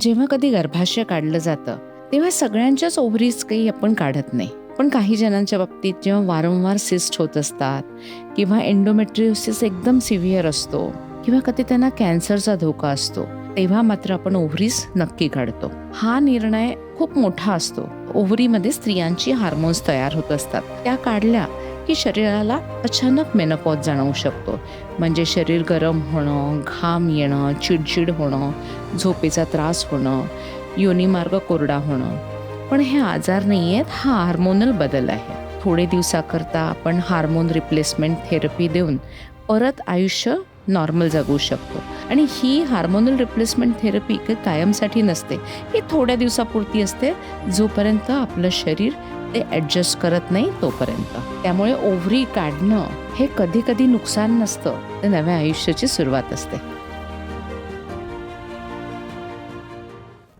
जेव्हा कधी गर्भाशय काढलं जातं तेव्हा सगळ्यांच्याच ओव्हरीज काही आपण काढत नाही. पण काही जणांच्या बाबतीत जेव्हा वारंवार सिस्ट होत असतात किंवा एन्डोमेट्रिओसिस एकदम सिव्हिअर असतो किंवा कधी त्यांना कॅन्सरचा धोका असतो तेव्हा मात्र आपण ओव्हरीज नक्की काढतो. हा निर्णय खूप मोठा असतो. ओव्हरीमध्ये स्त्रियांची हार्मोन्स तयार होत असतात. त्या काढल्या की शरीराला अचानक मेनपॉज जाणवू शकतो. म्हणजे शरीर गरम होणं घाम येणं चिडचिड होणं झोपेचा त्रास होणं योनिमार्ग कोरडा होणं. पण हे आजार नाही आहेत हा हार्मोनल बदल आहे. थोडे दिवसाकरता आपण हार्मोन रिप्लेसमेंट थेरपी देऊन परत आयुष्य नॉर्मल जगू शकतो. आणि ही हार्मोनल रिप्लेसमेंट थेरपी कायमसाठी नसते. ही थोड्या दिवसापुरती असते जोपर्यंत आपलं शरीर ते ॲडजस्ट करत नाही तोपर्यंत. त्यामुळे ओव्हरी काढणं हे कधी कधी नुकसान नसतं. ते नव्या आयुष्याची सुरुवात असते.